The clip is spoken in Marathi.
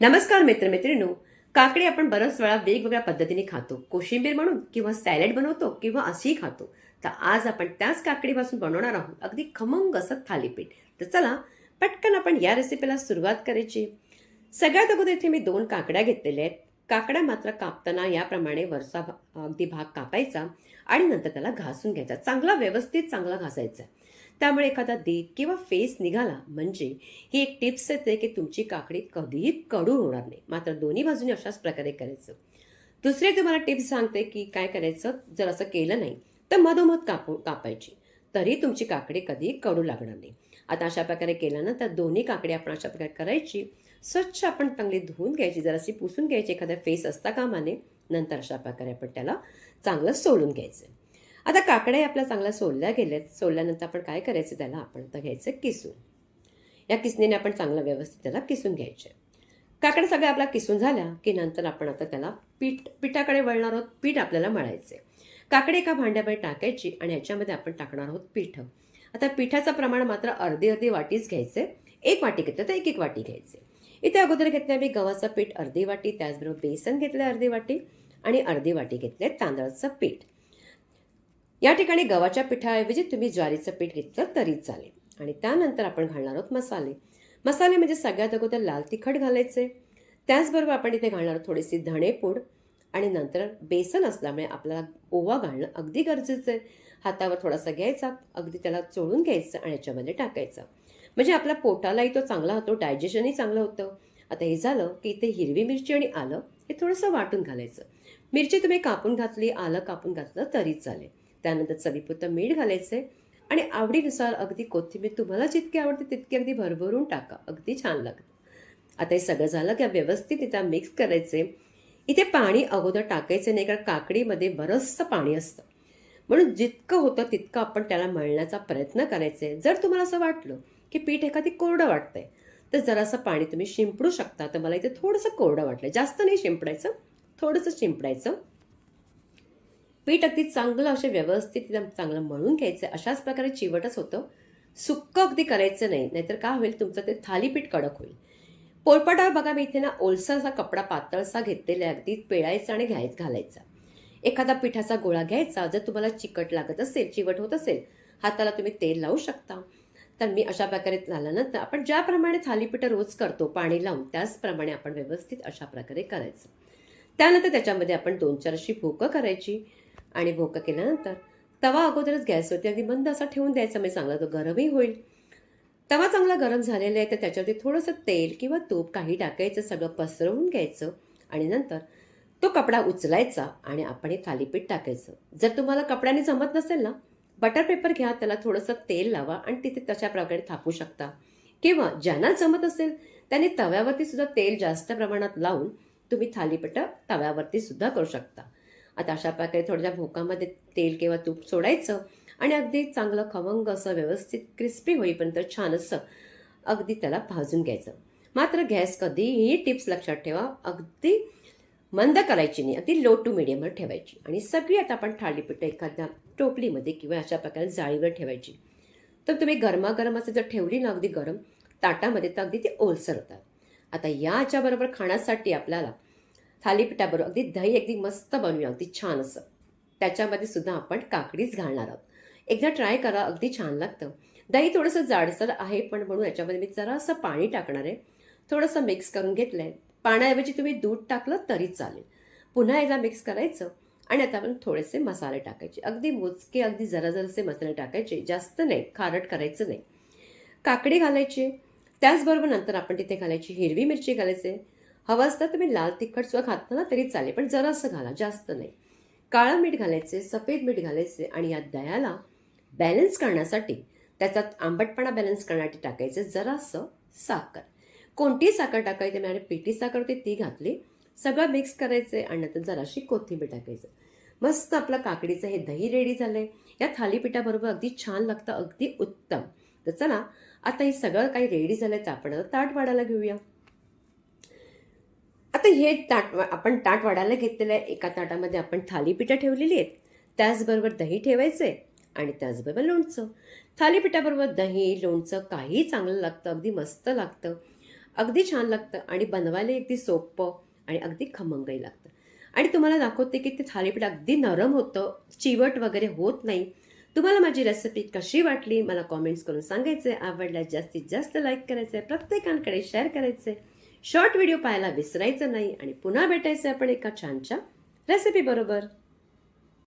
नमस्कार मित्रमैत्रिणींनो. काकडी आपण बऱ्याच वेळा वेगवेगळ्या पद्धतीने खातो. कोशिंबीर म्हणून किंवा सॅलड बनवतो किंवा अशीही खातो. तर आज आपण त्याच काकडीपासून बनवणार आहोत. अगदी खमंग असं थालीपीठ. तर चला पटकन आपण या रेसिपीला सुरुवात करायची. सगळ्यात अगोदर इथे मी दोन काकड्या घेतलेल्या आहेत. काकड्या मात्र कापताना याप्रमाणे वरचा अगदी भाग कापायचा आणि नंतर त्याला घासून घ्यायचा. चांगला व्यवस्थित चांगला घासायचा. त्यामुळे एखादा देख किंवा फेस निघाला म्हणजे ही एक टिप्स येते की तुमची काकडी कधीही कडू होणार नाही. मात्र दोन्ही बाजूने अशाच प्रकारे करायचं. दुसरे तुम्हाला टिप्स सांगते की काय करायचं? जर असं केलं नाही तर मधोमध कापू कापायची. तरी तुमची काकडी कधीही कडू लागणार नाही. आता अशा प्रकारे केलं ना तर दोन्ही काकडी आपण अशा प्रकारे करायची. स्वच्छ आपण चांगली धुवून घ्यायची. जराशी पुसून घ्यायची एखाद्या फेस असता कामाने नंतर अशा प्रकारे आपण त्याला चांगलं सोलून घ्यायचं. आता काकड्या आपल्या चांगल्या सोलल्या गेल्यात. सोलल्यानंतर आपण काय करायचं? त्याला आपण आता घ्यायचं किसून. या किसणीने आपण चांगलं व्यवस्थित त्याला किसून घ्यायचे. काकडा सगळ्या आपला किसून झाल्या की नंतर आपण आता त्याला पीठ पिठाकडे वळणार आहोत. पीठ आपल्याला मळायचे काकडे एका भांड्यामध्ये टाकायची आणि याच्यामध्ये आपण टाकणार आहोत पीठ. आता पिठाचं प्रमाण मात्र अर्धी अर्धी वाटीच घ्यायचे एक वाटी घेतलं तर एक एक वाटी घ्यायचे इथे अगोदर घेतलं मी गव्हाचं पीठ अर्धी वाटी त्याचबरोबर बेसन घेतलं अर्धी वाटी आणि अर्धी वाटी घेतले तांदळाचं पीठ. या ठिकाणी गव्हाच्या पिठाऐवजी तुम्ही ज्वारीचं पीठ घेतलं तरी चालेल. आणि त्यानंतर आपण घालणार आहोत मसाले. मसाले म्हणजे सगळ्यात अगोदर लाल तिखट घालायचे. त्याचबरोबर आपण इथे घालणार आहोत थोडीशी धणेपूड आणि नंतर बेसन असल्यामुळे आपल्याला ओवा घालणं अगदी गरजेचं आहे. हातावर थोडासा घ्यायचा. अगदी त्याला चोळून घ्यायचं आणि याच्यामध्ये टाकायचं. म्हणजे आपल्या पोटालाही तो चांगला होतो डायजेशनही चांगलं होतं. आता हे झालं की इथे हिरवी मिरची आणि आलं हे थोडंसं वाटून घालायचं. मिरची तुम्ही कापून घातली आलं कापून घातलं तरी चालेल. त्यानंतर चवीपुरतं मीठ घालायचं आणि आवडीनुसार अगदी कोथिंबीर तुम्हाला जितकी आवडते तितकी अगदी भरभरून टाका. अगदी छान लागतं. आता हे सगळं झालं की व्यवस्थित इथं मिक्स करायचे इथे पाणी अगोदर टाकायचं नाही कारण काकडीमध्ये बरंचसं पाणी असतं. म्हणून जितकं होतं तितकं आपण त्याला मळण्याचा प्रयत्न करायचा जर तुम्हाला असं वाटलं की पीठ एखादी कोरडं वाटतंय तर जरासं पाणी तुम्ही शिंपडू शकता. तर मला इथे थोडंसं कोरडं वाटलं जास्त नाही शिंपडायचं थोडंसं शिंपडायचं. पीठ अगदी चांगलं असे व्यवस्थित चांगलं मळून घ्यायचं अशाच प्रकारे चिवटच होतं. सुक्क अगदी करायचं नाही नाहीतर काय होईल तुमचं ते थालीपीठ कडक होईल. पोळपाटावर बघा मी इथे ना ओलसाचा कपडा पातळसा घेतलेला आहे अगदी पिळायचा आणि घ्यायच घालायचा. एखादा पिठाचा गोळा घ्यायचा जर तुम्हाला चिकट लागत असेल चिवट होत असेल हाताला तुम्ही तेल लावू शकता. तर मी अशा प्रकारे झाल्यानंतर आपण ज्याप्रमाणे थालीपीठ रोज करतो पाणी लावून त्याचप्रमाणे आपण व्यवस्थित अशा प्रकारे करायचं. त्यानंतर त्याच्यामध्ये आपण दोन चार अशी भोकं करायची. आणि भोकं केल्यानंतर तवा अगोदरच गॅसवरती अगदी बंद असा ठेवून द्यायचा मी म्हणजे चांगला. तो गरमही होईल. तवा चांगला गरम झालेला आहे तर त्याच्यावरती थोडंसं तेल किंवा तूप काही टाकायचं सगळं पसरवून घ्यायचं आणि नंतर तो कपडा उचलायचा आणि आपण हे थालीपीठ टाकायचं. जर तुम्हाला कपड्याने जमत नसेल ना बटर पेपर घ्या त्याला थोडंसं तेल लावा आणि तिथे तशा प्रकारे थापू शकता. किंवा ज्यांना जमत असेल त्यांनी तव्यावरती सुद्धा तेल जास्त प्रमाणात लावून तुम्ही थालीपीठ तव्यावरती सुद्धा करू शकता. आता अशा प्रकारे थोड्या भोकामध्ये तेल किंवा तूप सोडायचं आणि अगदी चांगलं खमंग असं व्यवस्थित क्रिस्पी होईपर्यंत छान असं अगदी त्याला भाजून घ्यायचं. मात्र गॅस कधीही टिप्स लक्षात ठेवा अगदी मंद करायची नाही अगदी लो टू मिडियमवर ठेवायची. आणि सगळी आता आपण थालीपीठ एखाद्या टोपलीमध्ये किंवा अशा प्रकारे जाळीवर ठेवायची. तर तुम्ही गरमागरम असं जर ठेवली ना अगदी गरम ताटामध्ये तर अगदी ते ओलसर होतात आता याच्याबरोबर खाण्यासाठी आपल्याला थालीपीठाबरोबर अगदी दही अगदी मस्त बनवूया. अगदी छान असं. त्याच्यामध्ये सुद्धा आपण काकडीच घालणार आहोत. एकदा ट्राय करा. अगदी छान लागतं. दही थोडंसं जाडसर आहे पण म्हणून याच्यामध्ये मी जरासं पाणी टाकणार आहे. थोडंसं मिक्स करून घेतलं आहे पाण्याऐवजी तुम्ही दूध टाकलं तरी चालेल. पुन्हा एकदा मिक्स करायचं आणि आता आपण थोडेसे मसाले टाकायचे. अगदी मोजके अगदी जरा जरासे मसाले टाकायचे. जास्त नाही खारट करायचं नाही. काकडी घालायची. त्याचबरोबर नंतर आपण तिथे घालायची हिरवी मिरची घालायचे. हवं असतं तुम्ही लाल तिखट सुद्धा घातलं ना तरी चालेल. पण जरासं घाला जास्त नाही. काळं मीठ घालायचे सफेद मीठ घालायचे आणि या दह्याला बॅलन्स करण्यासाठी त्याच्यात आंबटपणा बॅलन्स करण्यासाठी टाकायचं जरासं साखर. कोणती साखर टाकायची मी आणि पिठी साखर होती ती घातली सगळं मिक्स करायचे आणि नंतर जराशी कोथिंबीर टाकायचं. मस्त आपलं काकडीचं हे दही रेडी झालं आहे या थालीपीठाबरोबर अगदी छान लागतं अगदी उत्तम. तर चला आता हे सगळं काही रेडी झालं आहे तर आपण आता ताट वाढायला घेऊया. आता हे ताट आपण ताट वाढायला घेतलेलं आहे. एका ताटामध्ये आपण थालीपीठं ठेवलेली आहेत. त्याचबरोबर दही ठेवायचं आहे आणि त्याचबरोबर लोणचं. थालीपीठाबरोबर दही लोणचं काही चांगलं लागतं अगदी मस्त लागतं. अगदी छान लागतं आणि बनवायला अगदी सोपं आणि अगदी खमंगही लागतं. आणि तुम्हाला दाखवते की ते थालीपीठ अगदी नरम होतं चिवट वगैरे होत नाही. तुम्हाला माझी रेसिपी कशी वाटली मला कॉमेंट्स करून सांगायचे आवडल्यास जास्तीत जास्त लाईक करायचं आहे प्रत्येकांकडे शेअर करायचं आहे शॉर्ट व्हिडिओ पाहायला विसरायचं नाही आणि पुन्हा भेटायचं आपण एका छानच्या रेसिपी बरोबर.